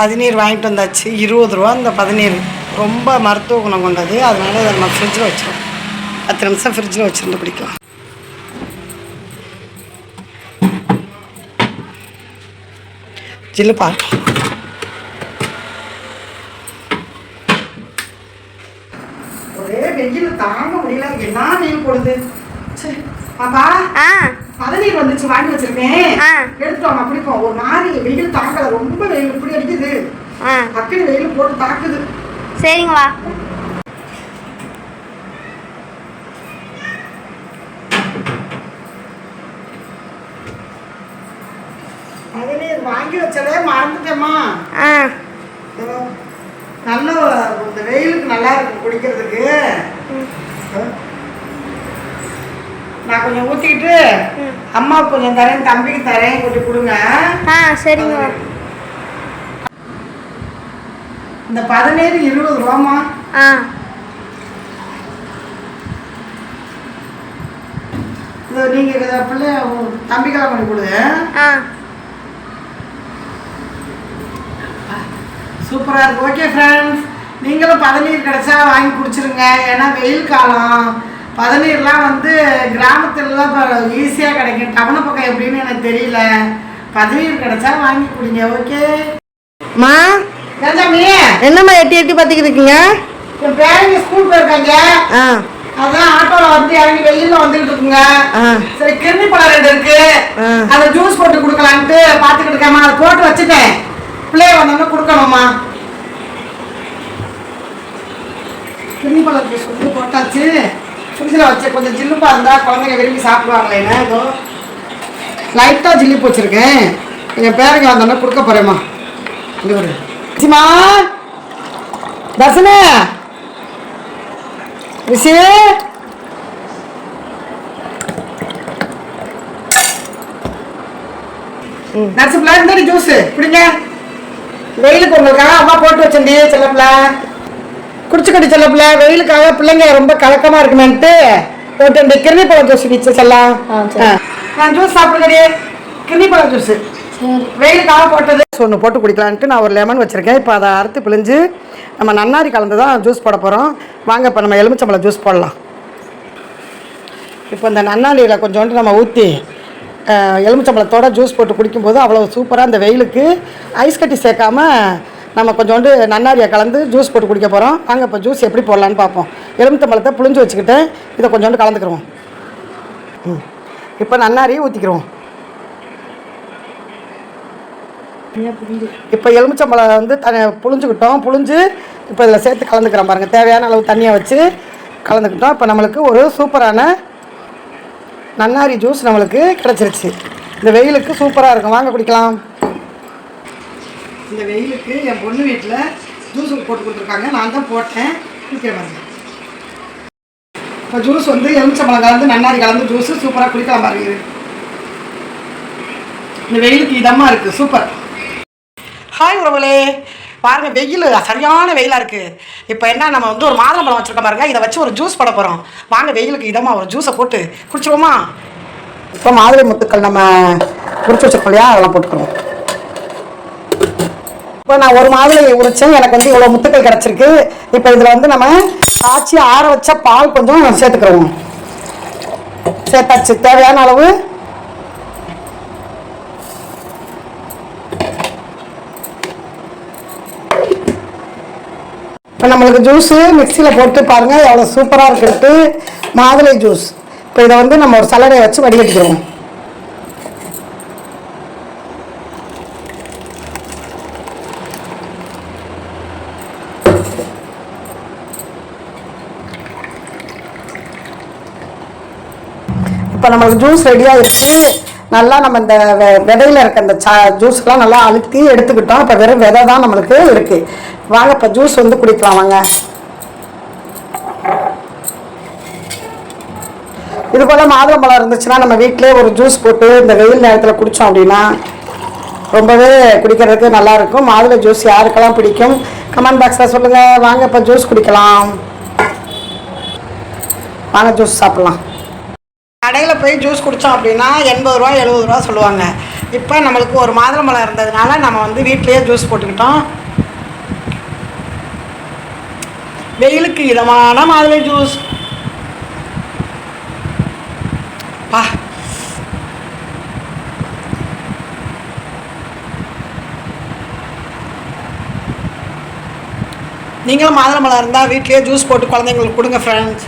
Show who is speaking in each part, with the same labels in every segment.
Speaker 1: பதினீர் வாங்கிட்டு வந்தாச்சு. இருபது ரூபா இந்த பதினீர் ரொம்ப மருத்துவ குணம் கொண்டது. அதனால அதை நம்ம ஃப்ரிட்ஜில் வச்சிடும் பத்து நிமிஷம் ஃப்ரிட்ஜில் வச்சுருந்து பிடிக்கும் ஜில்லுப்பா பார்க்கலாம் வெயில் தாங்க முடியல. என்ன வெயில் போடுது? ச்சே. பாப்பா பதநீர் வந்துச்சு வாங்கி வச்சிருக்கேன். எடுத்துட்டு வாங்க பிடிப்போம் ஒரு மாதிரி வெயில் தாக்கல ரொம்ப வெயில் இப்படி அடிக்குது. அக்கடி வெயில் போட்டு தாக்குது.
Speaker 2: சரிங்க வா.
Speaker 1: பதநீர் வாங்கி வச்சதே மறந்துட்டேம்மா. நல்ல இந்த வெயிலுக்கு நல்லா இருக்கும் குடிக்கிறதுக்கு. நான் கொஞ்சம் ஊற்றிக்கிட்டு
Speaker 2: ம்.
Speaker 1: அம்மாவுக்கு கொஞ்சம் தரேன் தம்பிக்கு தரேன் கொஞ்சம் கொடுங்க.
Speaker 2: ஆ சரிங்க.
Speaker 1: இந்த பதினேழு இருபது ரூபாம்மா.
Speaker 2: ஆ.
Speaker 1: இது நீங்கள் பிள்ளை தம்பிக்கெல்லாம் கொஞ்சம் கொடுங்க.
Speaker 2: ஆ.
Speaker 1: சூப்பராக இருக்கு. ஓகே ஃப்ரெண்ட்ஸ் நீங்களும் பதநீர் கிடைச்சா வாங்கி குடிச்சிருங்க. ஏன்னா வெயில் காலம். பதநீர்லாம் வந்து கிராமத்துலலாம் ஈஸியாக கிடைக்கும். டவுன பக்கம் எப்படின்னு எனக்கு தெரியல. பதநீர் கிடைச்சா வாங்கி குடிங்க ஓகே?
Speaker 2: மா? என்னம்மா எட்டி எட்டி பார்த்துக்கிட்டு இருக்கீங்க?
Speaker 1: என் பேரங்க ஸ்கூல் போயிருக்காங்க. அதான் ஆட்டோல வந்து இறங்கி வெயில்ல வந்துகிட்டு இருக்குங்க. சரி கிருமி பழம் ரெண்டு இருக்கு. அதை ஜூஸ் போட்டு கொடுக்கலான்ட்டு பாத்துக்கிட்டு இருக்கேம்மா. அதை போட்டு வச்சுட்டேன். பிள்ளைய வந்தோம்னா கொடுக்கணுமா பழம் ஜூஸ் வந்து போட்டாச்சு. ஃப்ரிட்ஜில் வச்சு கொஞ்சம் ஜில்லுப்பா இருந்தா குழந்தைங்க விரும்பி சாப்பிடுவாங்களேன்னு ஏதோ லைட்டாக ஜில்லுப்பு வச்சிருக்கேன் என் பேரங்க வந்தோம்னா கொடுக்க போறேம்மா. இங்க ஒரு சிமா தர்சனே ரிஷி. நர்ஸ் பிள்ளை இந்த ஜூஸ் குடிங்க. வெயிலுக்கு உங்களுக்காக அம்மா போட்டு வச்சேன்டி செல்லப்பிள்ள. குடிச்சுக்கடி செல்லப்பிள்ள வெயிலுக்காக பிள்ளைங்க ரொம்ப கலக்கமா இருக்குமேன்ட்டு போட்டு இந்த கிருமி பழம் ஜூஸ் குடிச்சு செல்லாம். நான் ஜூஸ் சாப்பிடுங்கடி கிருமி பழம் ஜூஸ் வெயிலுக்காக போட்டது. ஒன்று போட்டு குடிக்கலான்ட்டு நான் ஒரு லெமன் வச்சுருக்கேன். இப்போ அதை அறுத்து பிழிஞ்சு நம்ம நன்னாரி கலந்து தான் ஜூஸ் போட போகிறோம் வாங்க இப்போ நம்ம எலுமிச்சம்பழம் ஜூஸ் போடலாம். இப்போ இந்த நன்னாரியில் கொஞ்சோண்டு நம்ம ஊற்றி எலுமிச்சம்பழத்தோட ஜூஸ் போட்டு குடிக்கும்போது அவ்வளோ சூப்பராக இந்த வெயிலுக்கு ஐஸ் கட்டி சேர்க்காம நம்ம கொஞ்சோண்டு நன்னாரியை கலந்து ஜூஸ் போட்டு குடிக்க போகிறோம் வாங்க இப்போ ஜூஸ் எப்படி போடலான்னு பார்ப்போம். எலுமிச்சம்பழத்தை புளிஞ்சு வச்சுக்கிட்டு இதை கொஞ்சோண்டு கலந்துக்கிறோம் ம். இப்போ நன்னாரியை ஊற்றிக்கிறோம் இப்போ எலுமிச்சம்பழம் வந்து த புழிஞ்சுக்கிட்டோம். புழிஞ்சு இப்போ இதில் சேர்த்து கலந்துக்கிறோம் பாருங்கள் தேவையான அளவு தண்ணியை வச்சு கலந்துக்கிட்டோம். இப்போ நம்மளுக்கு ஒரு சூப்பரான நன்னாரி ஜூஸ் நம்மளுக்கு கிடச்சிருச்சு. இந்த வெயிலுக்கு சூப்பராக இருக்கும். வாங்க குடிக்கலாம். இந்த வெயிலுக்கு என் பொண்ணு வீட்டில் ஜூஸ் போட்டு கொடுத்துருக்காங்க. நான் தான் போட்டேன். குடிக்கிறேன் பாருங்க இப்போ ஜூஸ் வந்து எலுமிச்சம்பழம் கலந்து நன்னாரி கலந்து ஜூஸு சூப்பராக குடிக்கலாம் பாருங்க இந்த வெயிலுக்கு இதமாக இருக்குது சூப்பர் ஹாய் உறவுகளே. பாருங்கள் வெயில் சரியான வெயிலாக இருக்குது இப்போ என்ன நம்ம வந்து ஒரு மாதுளம்பழம் வச்சுருக்கோம் பாருங்க. இதை வச்சு ஒரு ஜூஸ் போட போகிறோம் வாங்க வெயிலுக்கு இதமாக ஒரு ஜூஸை போட்டு குடிச்சிருவோமா? இப்போ மாதுளை முத்துக்கள் நம்ம உரிச்சு வச்சிருக்கோம் இல்லையா? அதெல்லாம் போட்டுக்கிறோம். இப்போ நான் ஒரு மாதுளை உரிச்சேன். எனக்கு வந்து இவ்வளோ முத்துக்கள் கிடச்சிருக்கு. இப்போ இதில் வந்து நம்ம காய்ச்சி ஆற வச்ச பால் கொஞ்சம் சேர்த்துக்கிறோம். சேர்த்தாச்சு. தேவையான அளவு இப்போ நம்மளுக்கு ஜூஸு மிக்சியில் போட்டு பாருங்கள் எவ்வளோ சூப்பராக இருக்குன்ட்டு. மாதுளை ஜூஸ் இப்போ இதை வந்து நம்ம ஒரு சலடை வச்சு வடிகட்டிக்கிறோம். இப்போ நம்மளுக்கு ஜூஸ் ரெடி ஆயிடுச்சு நல்லா நம்ம இந்த வெ- விதையில இருக்க இந்த சா ஜூஸ்லாம் நல்லா அழுத்தி எடுத்துக்கிட்டோம். இப்போ வெறும் விதை தான் நம்மளுக்கு இருக்கு. வாங்க இப்போ ஜூஸ் வந்து குடிக்கலாம் வாங்க. இது போல மாதுளம்பழம் இருந்துச்சுன்னா நம்ம வீட்டிலே ஒரு ஜூஸ் போட்டு இந்த வெயில் நேரத்தில் குடித்தோம் அப்படின்னா ரொம்பவே குடிக்கிறதுக்கு நல்லா இருக்கும். மாதுளை ஜூஸ் யாருக்கெல்லாம் பிடிக்கும்? கமெண்ட் பாக்ஸில் சொல்லுங்கள் வாங்க இப்போ ஜூஸ் குடிக்கலாம். வாங்க ஜூஸ் சாப்பிட்லாம். கடையில் போய் ஜூஸ் குடித்தோம் அப்படின்னா எண்பது ரூபா எழுபது ரூபா சொல்லுவாங்க. இப்போ நம்மளுக்கு ஒரு மாதுளம்பழம் இருந்ததுனால நம்ம வந்து வீட்டிலேயே ஜூஸ் போட்டுக்கிட்டோம். வெயிலுக்கு இதமான மாதுளை ஜூஸ் பா. நீங்களும் மாதுளம்பழம் இருந்தால் வீட்லேயே ஜூஸ் போட்டு குழந்தைங்களுக்கு கொடுங்க ஃப்ரெண்ட்ஸ்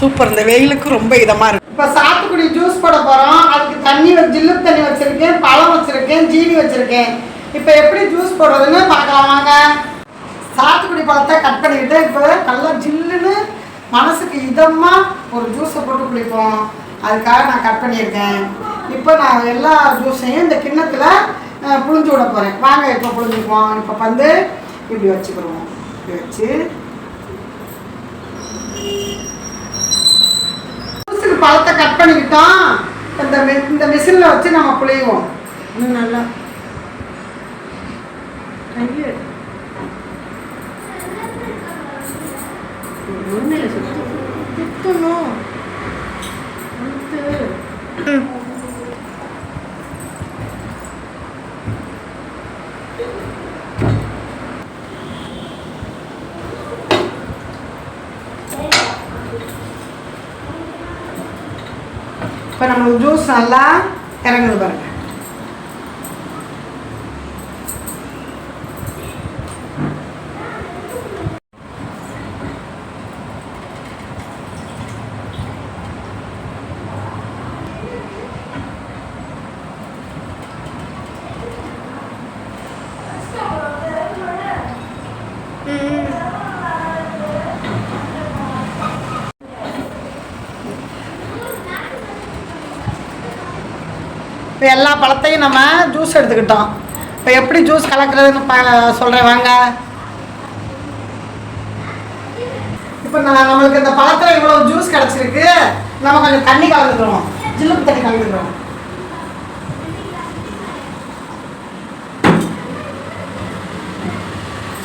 Speaker 1: சூப்பர். இந்த வெயிலுக்கு ரொம்ப இதமாக இருக்கு. இப்போ சாத்துக்குடி ஜூஸ் போட போகிறோம் அதுக்கு தண்ணி ஜில்லு தண்ணி வச்சுருக்கேன் பழம் வச்சுருக்கேன் ஜீனி வச்சுருக்கேன். இப்போ எப்படி ஜூஸ் போடுறதுன்னு பார்க்கலாம் வாங்க. சாத்துக்குடி பழத்தை கட் பண்ணிக்கிட்டு இப்போ நல்லா ஜில்லுன்னு மனசுக்கு இதமாக ஒரு ஜூஸை போட்டு குடிப்போம் அதுக்காக நான் கட் பண்ணியிருக்கேன். இப்போ நான் எல்லா ஜூஸையும் இந்த கிண்ணத்தில் புழிஞ்சு விட போகிறேன் வாங்க இப்போ புழிஞ்சுக்குவோம். இப்போ வந்து இப்படி வச்சுக்கிடுவோம். இப்படி வச்சு பழத்தை கட் பண்ணிக்கிட்டோம் இந்த இந்த மிஷினில் வச்சு நம்ம புளியுவோம் இன்னும் நல்லா கையை எடு. சுத்தணும். சுத்து. இப்போ நம்மளுக்கு நல்லா இறங்குது பாருங்க இப்போ எல்லா பழத்தையும் நம்ம ஜூஸ் எடுத்துக்கிட்டோம். இப்போ எப்படி ஜூஸ் கலக்கிறதுன்னு ப சொல்கிறேன் வாங்க. இப்போ நான் நம்மளுக்கு இந்த பழத்தில் இவ்வளோ ஜூஸ் கிடச்சிருக்கு. நம்ம கொஞ்சம் தண்ணி கலந்துக்கிறோம். ஜில்லுக்கு தண்ணி கலந்துக்கிறோம்.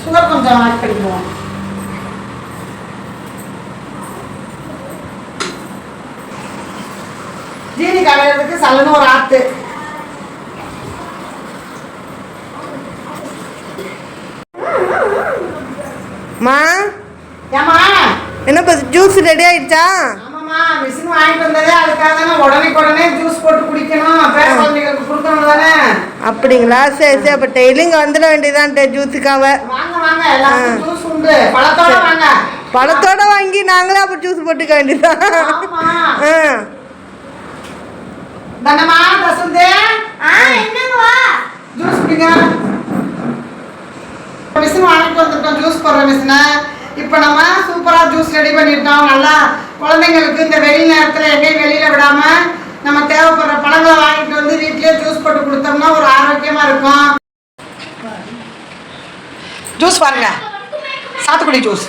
Speaker 1: சுகர் கொஞ்சம் ஆட் பண்ணிக்குவோம். ஜீனி கலையிறதுக்கு சல்லுன்னு ஒரு ஆற்று
Speaker 2: மா?
Speaker 1: ஏமா
Speaker 2: என்ன இப்போ ஜூஸ் ரெடி ஆயிடுச்சா?
Speaker 1: ஆமாம்மா மிஷின் வாங்கிட்டு வந்ததே அதுக்காக தானே உடனே உடனே ஜூஸ் போட்டு குடிக்கணும். பேர குழந்தைகளுக்கு கொடுக்கணும் தானே?
Speaker 2: அப்படிங்களா? சரி சரி அப்போ டெய்லிங்க வந்துட வேண்டியதான் ஜூஸுக்காக
Speaker 1: வாங்க வாங்க ஜூஸ் உண்டு. பழத்தோட வாங்க.
Speaker 2: பழத்தோட வாங்கி நாங்களே அப்போ ஜூஸ் போட்டுக்க வேண்டியதான்
Speaker 1: ஆமா.
Speaker 2: ஆ.
Speaker 1: தனமா தசுந்தே. ஜூஸ் குடிங்க. மிஷின் வாங்கிட்டு வந்திருக்கோம் ஜூஸ் போடுற மிஷினை இப்போ நம்ம சூப்பராக ஜூஸ் ரெடி பண்ணிட்டோம். நல்லா குழந்தைங்களுக்கு இந்த வெயில் நேரத்தில் எங்கேயும் வெளியில் விடாமல் நம்ம தேவைப்படுற பழங்களை வாங்கிட்டு வந்து வீட்டிலேயே ஜூஸ் போட்டு கொடுத்தோம்னா ஒரு ஆரோக்கியமாக இருக்கும். ஜூஸ் பாருங்க. சாத்துக்குடி ஜூஸ்